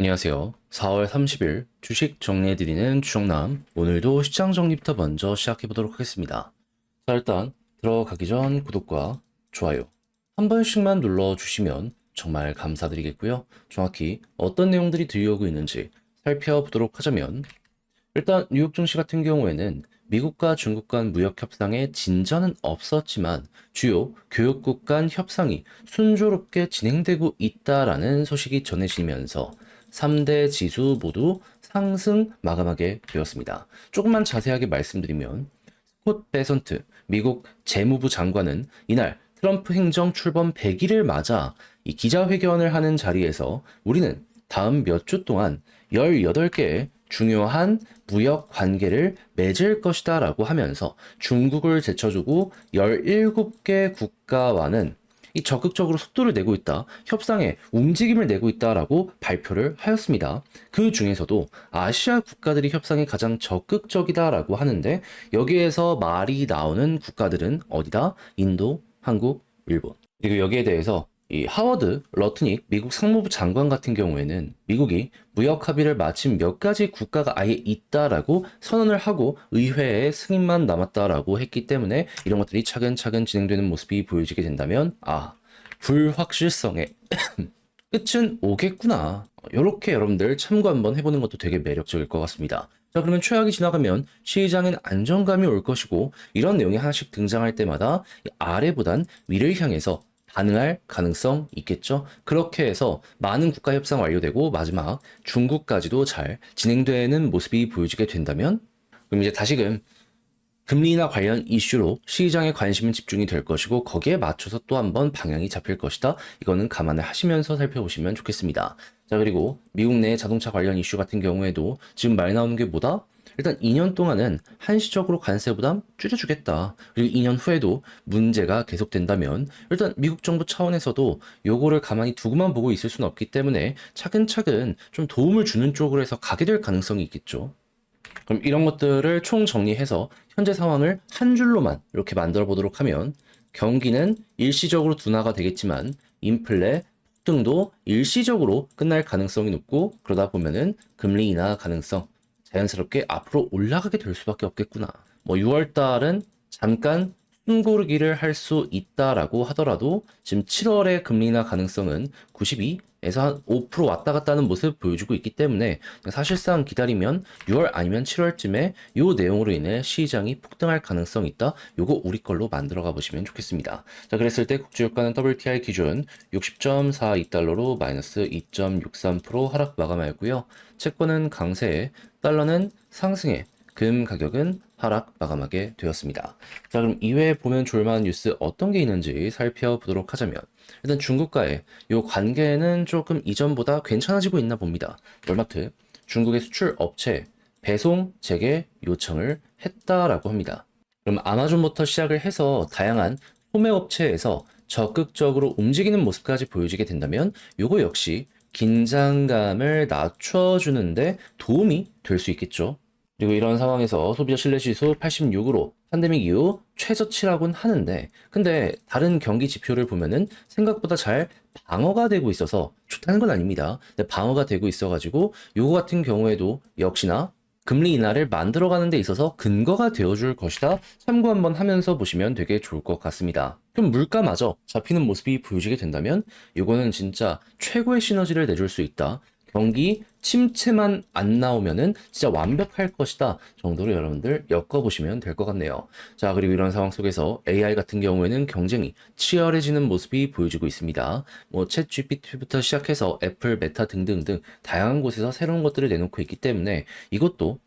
안녕하세요. 4월 30일 주식 정리해드리는 주정남. 오늘도 시장 정리부터 먼저 시작해보도록 하겠습니다. 자, 일단 들어가기 전 구독과 좋아요 한 번씩만 눌러주시면 정말 감사드리겠고요. 정확히 어떤 내용들이 들려오고 있는지 살펴보도록 하자면 일단 뉴욕 증시 같은 경우에는 미국과 중국 간 무역 협상에 진전은 없었지만 주요 교역국 간 협상이 순조롭게 진행되고 있다라는 소식이 전해지면서 3대 지수 모두 상승 마감하게 되었습니다. 조금만 자세하게 말씀드리면 스콧 베선트 미국 재무부 장관은 이날 트럼프 행정 출범 100일을 맞아 이 기자회견을 하는 자리에서 우리는 다음 몇 주 동안 18개의 중요한 무역 관계를 맺을 것이다 라고 하면서 중국을 제쳐주고 17개 국가와는 이 적극적으로 속도를 내고 있다, 협상에 움직임을 내고 있다라고 발표를 하였습니다. 그 중에서도 아시아 국가들이 협상에 가장 적극적이다라고 하는데 여기에서 말이 나오는 국가들은 어디다? 인도, 한국, 일본. 그리고 여기에 대해서 이 하워드 러트닉 미국 상무부 장관 같은 경우에는 미국이 무역 합의를 마친 몇 가지 국가가 아예 있다라고 선언을 하고 의회에 승인만 남았다라고 했기 때문에 이런 것들이 차근차근 진행되는 모습이 보여지게 된다면 아 불확실성의 끝은 오겠구나. 이렇게 여러분들 참고 한번 해보는 것도 되게 매력적일 것 같습니다. 자, 그러면 최악이 지나가면 시장엔 안정감이 올 것이고 이런 내용이 하나씩 등장할 때마다 이 아래보단 위를 향해서 반응할 가능성 있겠죠. 그렇게 해서 많은 국가 협상 완료되고 마지막 중국까지도 잘 진행되는 모습이 보여지게 된다면 그럼 이제 다시금 금리나 관련 이슈로 시장의 관심은 집중이 될 것이고 거기에 맞춰서 또 한번 방향이 잡힐 것이다. 이거는 감안을 하시면서 살펴보시면 좋겠습니다. 자, 그리고 미국 내 자동차 관련 이슈 같은 경우에도 지금 말 나오는 게 뭐다? 일단 2년 동안은 한시적으로 관세 부담 줄여주겠다. 그리고 2년 후에도 문제가 계속된다면 일단 미국 정부 차원에서도 요거를 가만히 두고만 보고 있을 수는 없기 때문에 차근차근 좀 도움을 주는 쪽으로 해서 가게 될 가능성이 있겠죠. 그럼 이런 것들을 총 정리해서 현재 상황을 한 줄로만 이렇게 만들어 보도록 하면 경기는 일시적으로 둔화가 되겠지만 인플레 등도 일시적으로 끝날 가능성이 높고 그러다 보면은 금리 인하 가능성 자연스럽게 앞으로 올라가게 될 수밖에 없겠구나. 뭐 6월 달은 잠깐 숨고르기를 할 수 있다라고 하더라도 지금 7월의 금리 인하 가능성은 92 에서 한 5% 왔다 갔다 하는 모습을 보여주고 있기 때문에 사실상 기다리면 6월 아니면 7월쯤에 요 내용으로 인해 시장이 폭등할 가능성이 있다. 요거 우리 걸로 만들어 가 보시면 좋겠습니다. 자, 그랬을 때 국제유가는 WTI 기준 60.42달러로 마이너스 2.63% 하락 마감하였고요. 채권은 강세에 달러는 상승에 금 가격은 하락 마감하게 되었습니다. 자, 그럼 이외에 보면 좋을만한 뉴스 어떤 게 있는지 살펴보도록 하자면 일단 중국과의 이 관계는 조금 이전보다 괜찮아지고 있나 봅니다. 월마트 중국의 수출 업체 배송 재개 요청을 했다라고 합니다. 그럼 아마존부터 시작을 해서 다양한 소매 업체에서 적극적으로 움직이는 모습까지 보여지게 된다면 이거 역시 긴장감을 낮춰주는데 도움이 될 수 있겠죠. 그리고 이런 상황에서 소비자 신뢰지수 86으로 팬데믹 이후 최저치라고는 하는데 근데 다른 경기 지표를 보면은 생각보다 잘 방어가 되고 있어서 좋다는 건 아닙니다. 근데 방어가 되고 있어가지고 요거 같은 경우에도 역시나 금리 인하를 만들어가는 데 있어서 근거가 되어줄 것이다. 참고 한번 하면서 보시면 되게 좋을 것 같습니다. 그럼 물가마저 잡히는 모습이 보여지게 된다면 이거는 진짜 최고의 시너지를 내줄 수 있다. 경기 침체만 안 나오면은 진짜 완벽할 것이다 정도로 여러분들 엮어보시면 될 것 같네요. 자, 그리고 이런 상황 속에서 AI 같은 경우에는 경쟁이 치열해지는 모습이 보여지고 있습니다. 뭐, 챗 GPT부터 시작해서 애플, 메타 등등등 다양한 곳에서 새로운 것들을 내놓고 있기 때문에 이것도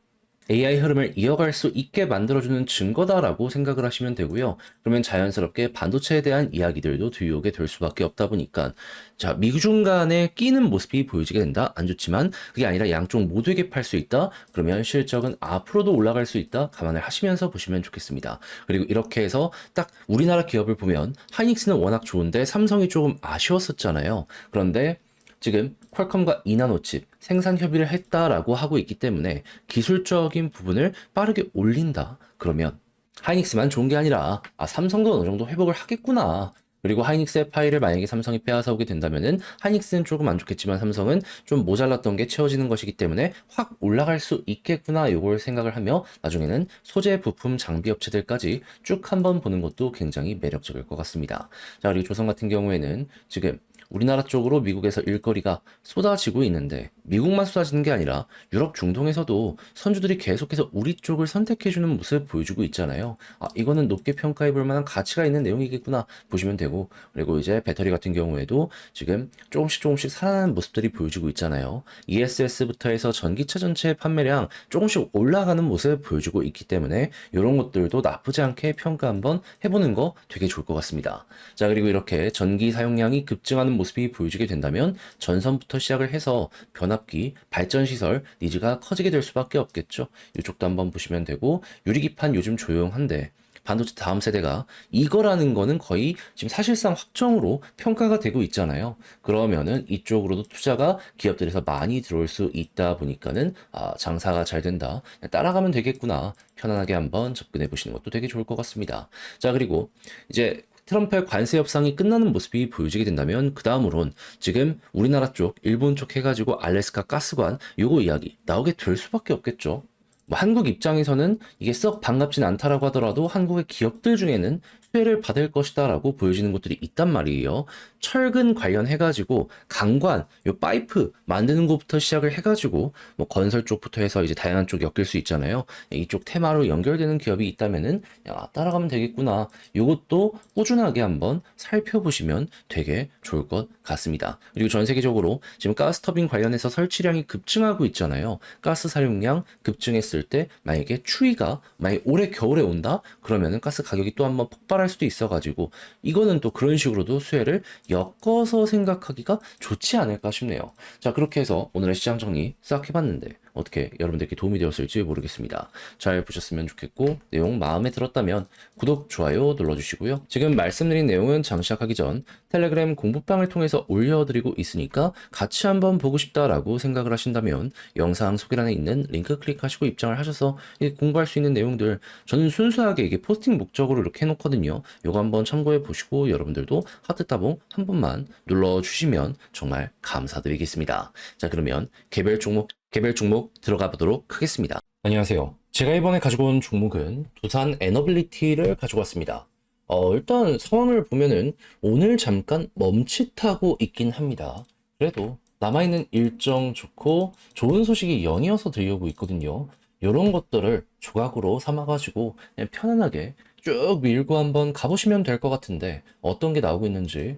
AI 흐름을 이어갈 수 있게 만들어주는 증거다라고 생각을 하시면 되고요. 그러면 자연스럽게 반도체에 대한 이야기들도 들려오게 될 수밖에 없다 보니까 자 미중 간에 끼는 모습이 보여지게 된다. 안 좋지만 그게 아니라 양쪽 모두에게 팔 수 있다. 그러면 실적은 앞으로도 올라갈 수 있다. 감안을 하시면서 보시면 좋겠습니다. 그리고 이렇게 해서 딱 우리나라 기업을 보면 하이닉스는 워낙 좋은데 삼성이 조금 아쉬웠었잖아요. 그런데 지금 퀄컴과 이나노 칩 생산 협의를 했다라고 하고 있기 때문에 기술적인 부분을 빠르게 올린다. 그러면 하이닉스만 좋은 게 아니라 아 삼성도 어느 정도 회복을 하겠구나. 그리고 하이닉스의 파일을 만약에 삼성이 빼앗아 오게 된다면은 하이닉스는 조금 안 좋겠지만 삼성은 좀 모자랐던 게 채워지는 것이기 때문에 확 올라갈 수 있겠구나 이걸 생각을 하며 나중에는 소재 부품 장비 업체들까지 쭉 한번 보는 것도 굉장히 매력적일 것 같습니다. 자 그리고 조선 같은 경우에는 지금 우리나라 쪽으로 미국에서 일거리가 쏟아지고 있는데 미국만 쏟아지는 게 아니라 유럽 중동에서도 선주들이 계속해서 우리 쪽을 선택해주는 모습을 보여주고 있잖아요. 아, 이거는 높게 평가해 볼 만한 가치가 있는 내용이겠구나 보시면 되고 그리고 이제 배터리 같은 경우에도 지금 조금씩 조금씩 살아나는 모습들이 보여주고 있잖아요. ESS부터 해서 전기차 전체 판매량 조금씩 올라가는 모습을 보여주고 있기 때문에 이런 것들도 나쁘지 않게 평가 한번 해보는 거 되게 좋을 것 같습니다. 자 그리고 이렇게 전기 사용량이 급증하는 모습이 보여지게 된다면 전선부터 시작을 해서 변압기, 발전시설 니즈가 커지게 될 수밖에 없겠죠. 이쪽도 한번 보시면 되고 유리기판 요즘 조용한데 반도체 다음 세대가 이거라는 거는 거의 지금 사실상 확정으로 평가가 되고 있잖아요. 그러면은 이쪽으로도 투자가 기업들에서 많이 들어올 수 있다 보니까는 아, 장사가 잘 된다. 따라가면 되겠구나. 편안하게 한번 접근해 보시는 것도 되게 좋을 것 같습니다. 자, 그리고 이제 트럼프의 관세 협상이 끝나는 모습이 보여지게 된다면 그 다음으론 지금 우리나라 쪽, 일본 쪽 해가지고 알래스카 가스관 요거 이야기 나오게 될 수밖에 없겠죠. 뭐 한국 입장에서는 이게 썩 반갑진 않다라고 하더라도 한국의 기업들 중에는 수혜를 받을 것이다라고 보여지는 것들이 있단 말이에요. 철근 관련해가지고 강관, 요 파이프 만드는 것부터 시작을 해가지고 뭐 건설 쪽부터 해서 이제 다양한 쪽 엮일 수 있잖아요. 이쪽 테마로 연결되는 기업이 있다면은 야, 따라가면 되겠구나. 요것도 꾸준하게 한번 살펴보시면 되게 좋을 것 같습니다. 그리고 전 세계적으로 지금 가스 터빈 관련해서 설치량이 급증하고 있잖아요. 가스 사용량 급증했을 때 만약에 추위가 만약 올해 겨울에 온다 그러면은 가스 가격이 또 한번 폭발 할 수도 있어가지고 이거는 또 그런 식으로도 수혜를 엮어서 생각하기가 좋지 않을까 싶네요. 자 그렇게 해서 오늘의 시장 정리 싹 해봤는데 어떻게 여러분들께 도움이 되었을지 모르겠습니다. 잘 보셨으면 좋겠고 내용 마음에 들었다면 구독, 좋아요 눌러주시고요. 지금 말씀드린 내용은 장 시작하기 전 텔레그램 공부방을 통해서 올려드리고 있으니까 같이 한번 보고 싶다라고 생각을 하신다면 영상 소개란에 있는 링크 클릭하시고 입장을 하셔서 공부할 수 있는 내용들 저는 순수하게 이게 포스팅 목적으로 이렇게 해놓거든요. 이거 한번 참고해 보시고 여러분들도 하트 따봉 한 번만 눌러주시면 정말 감사드리겠습니다. 자 그러면 개별 종목 개별 종목 들어가 보도록 하겠습니다. 안녕하세요. 제가 이번에 가지고 온 종목은 두산 에너빌리티를 가지고 왔습니다. 어, 일단 상황을 보면은 오늘 잠깐 멈칫하고 있긴 합니다. 그래도 남아있는 일정 좋고 좋은 소식이 연이어서 들려오고 있거든요. 이런 것들을 조각으로 삼아가지고 그냥 편안하게 쭉 밀고 한번 가보시면 될 것 같은데 어떤 게 나오고 있는지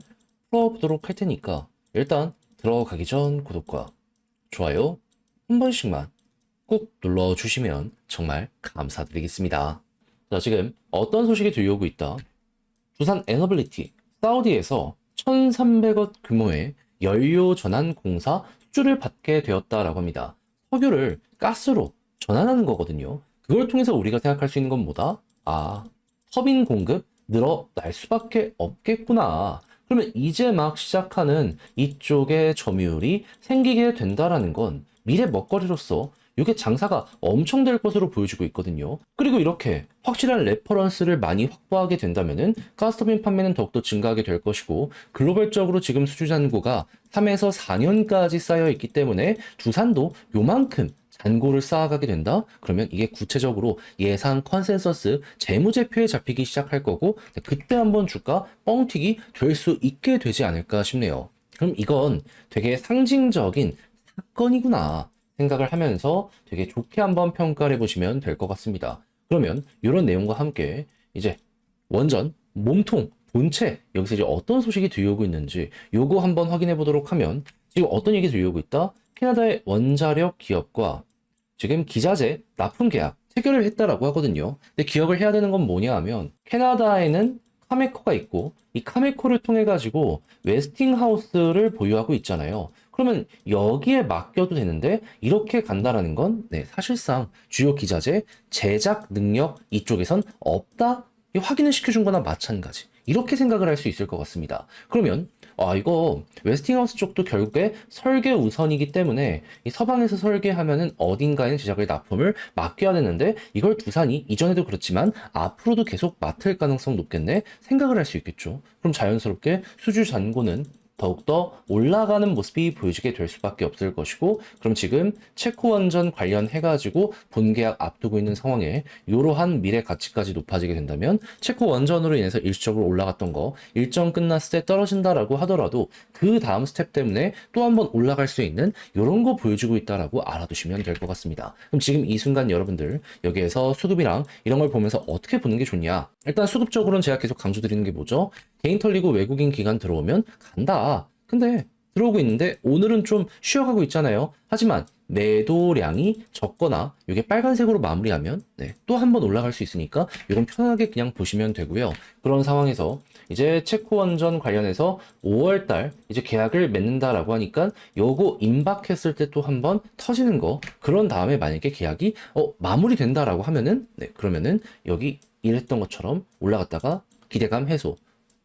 풀어보도록 할 테니까 일단 들어가기 전 구독과 좋아요 한 번씩만 꼭 눌러주시면 정말 감사드리겠습니다. 자, 지금 어떤 소식이 들려오고 있다. 두산 에너빌리티, 사우디에서 1,300억 규모의 연료 전환 공사 수주를 받게 되었다라고 합니다. 석유를 가스로 전환하는 거거든요. 그걸 통해서 우리가 생각할 수 있는 건 뭐다? 아, 터빈 공급 늘어날 수밖에 없겠구나. 그러면 이제 막 시작하는 이쪽의 점유율이 생기게 된다라는 건 미래 먹거리로서 이게 장사가 엄청 될 것으로 보여지고 있거든요. 그리고 이렇게 확실한 레퍼런스를 많이 확보하게 된다면은 가스터빈 판매는 더욱더 증가하게 될 것이고 글로벌적으로 지금 수주 잔고가 3에서 4년까지 쌓여 있기 때문에 두산도 요만큼 잔고를 쌓아가게 된다? 그러면 이게 구체적으로 예상 컨센서스 재무제표에 잡히기 시작할 거고 그때 한번 주가 뻥튀기 될 수 있게 되지 않을까 싶네요. 그럼 이건 되게 상징적인 사건이구나 생각을 하면서 되게 좋게 한번 평가를 해보시면 될 것 같습니다. 그러면 이런 내용과 함께 이제 원전, 몸통, 본체 여기서 이제 어떤 소식이 들려오고 있는지 요거 한번 확인해 보도록 하면 지금 어떤 얘기 들려오고 있다? 캐나다의 원자력 기업과 지금 기자재 납품 계약 체결을 했다라고 하거든요. 근데 기억을 해야 되는 건 뭐냐 하면 캐나다에는 카메코가 있고 이 카메코를 통해 가지고 웨스팅하우스를 보유하고 있잖아요. 그러면 여기에 맡겨도 되는데 이렇게 간다라는 건 네, 사실상 주요 기자재 제작 능력 이쪽에선 없다 이 확인을 시켜준 거나 마찬가지. 이렇게 생각을 할 수 있을 것 같습니다. 그러면 아 이거 웨스팅하우스 쪽도 결국에 설계 우선이기 때문에 이 서방에서 설계하면은 어딘가에는 제작을 납품을 맡겨야 되는데 이걸 두산이 이전에도 그렇지만 앞으로도 계속 맡을 가능성 높겠네 생각을 할 수 있겠죠. 그럼 자연스럽게 수주 잔고는 더욱더 올라가는 모습이 보여지게 될 수밖에 없을 것이고 그럼 지금 체코 원전 관련해가지고 본계약 앞두고 있는 상황에 이러한 미래 가치까지 높아지게 된다면 체코 원전으로 인해서 일시적으로 올라갔던 거 일정 끝났을 때 떨어진다라고 하더라도 그 다음 스텝 때문에 또 한번 올라갈 수 있는 이런 거 보여주고 있다라고 알아두시면 될 것 같습니다. 그럼 지금 이 순간 여러분들 여기에서 수급이랑 이런 걸 보면서 어떻게 보는 게 좋냐? 일단 수급적으로는 제가 계속 강조드리는 게 뭐죠? 개인 털리고 외국인 기관 들어오면 간다. 근데 들어오고 있는데 오늘은 좀 쉬어가고 있잖아요. 하지만 매도량이 적거나 이게 빨간색으로 마무리하면 네, 또 한 번 올라갈 수 있으니까 이건 편하게 그냥 보시면 되고요. 그런 상황에서 이제 체코 원전 관련해서 5월 달 이제 계약을 맺는다라고 하니까 요거 임박했을 때 또 한 번 터지는 거 그런 다음에 만약에 계약이 어 마무리된다라고 하면은 네, 그러면은 여기 이랬던 것처럼 올라갔다가 기대감 해소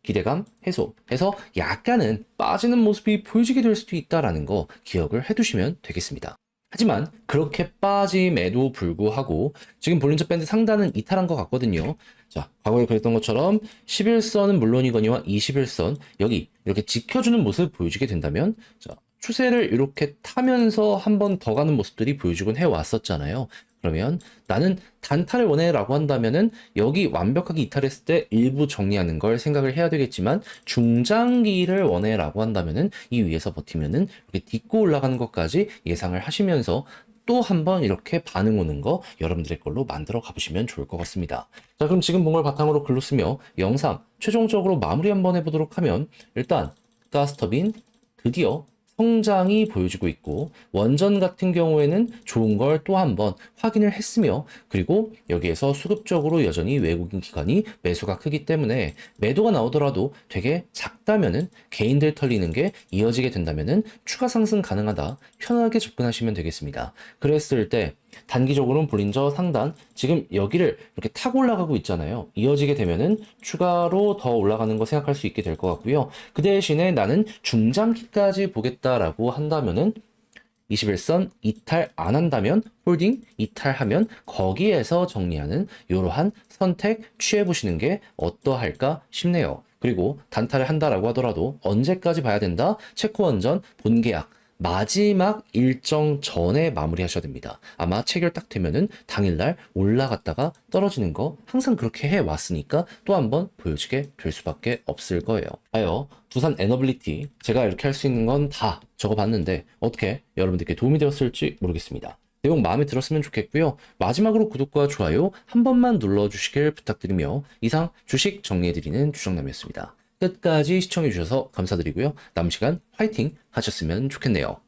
기대감 해소 해서 약간은 빠지는 모습이 보여지게 될 수도 있다라는 거 기억을 해두시면 되겠습니다. 하지만 그렇게 빠짐에도 불구하고 지금 볼린저 밴드 상단은 이탈한 것 같거든요. 자, 과거에 그랬던 것처럼 11선은 물론이거니와 21선 여기 이렇게 지켜주는 모습 보여주게 된다면 자, 추세를 이렇게 타면서 한 번 더 가는 모습들이 보여주곤 해왔었잖아요. 그러면 나는 단타를 원해라고 한다면은 여기 완벽하게 이탈했을 때 일부 정리하는 걸 생각을 해야 되겠지만 중장기를 원해라고 한다면은 이 위에서 버티면은 이렇게 딛고 올라가는 것까지 예상을 하시면서 또 한 번 이렇게 반응 오는 거 여러분들의 걸로 만들어 가보시면 좋을 것 같습니다. 자, 그럼 지금 본 걸 바탕으로 글로 쓰며 영상 최종적으로 마무리 한번 해보도록 하면 일단 가스터빈 드디어 성장이 보여지고 있고 원전 같은 경우에는 좋은 걸 또 한번 확인을 했으며 그리고 여기에서 수급적으로 여전히 외국인 기관이 매수가 크기 때문에 매도가 나오더라도 되게 작 다면은 개인들 털리는 게 이어지게 된다면은 추가 상승 가능하다 편하게 접근하시면 되겠습니다. 그랬을 때 단기적으로는 볼린저 상단 지금 여기를 이렇게 타고 올라가고 있잖아요. 이어지게 되면은 추가로 더 올라가는 거 생각할 수 있게 될 것 같고요. 그 대신에 나는 중장기까지 보겠다라고 한다면은 21선 이탈 안 한다면 홀딩 이탈하면 거기에서 정리하는 이러한 선택 취해 보시는 게 어떠할까 싶네요. 그리고 단타를 한다라고 하더라도 언제까지 봐야 된다? 체코 원전 본계약 마지막 일정 전에 마무리하셔야 됩니다. 아마 체결 딱 되면은 당일날 올라갔다가 떨어지는 거 항상 그렇게 해 왔으니까 또 한번 보여지게 될 수밖에 없을 거예요. 아요 두산 에너빌리티 제가 이렇게 할 수 있는 건 다 적어봤는데 어떻게 여러분들께 도움이 되었을지 모르겠습니다. 내용 마음에 들었으면 좋겠고요. 마지막으로 구독과 좋아요 한 번만 눌러주시길 부탁드리며 이상 주식 정리해드리는 주정남이었습니다. 끝까지 시청해주셔서 감사드리고요. 남은 시간 화이팅 하셨으면 좋겠네요.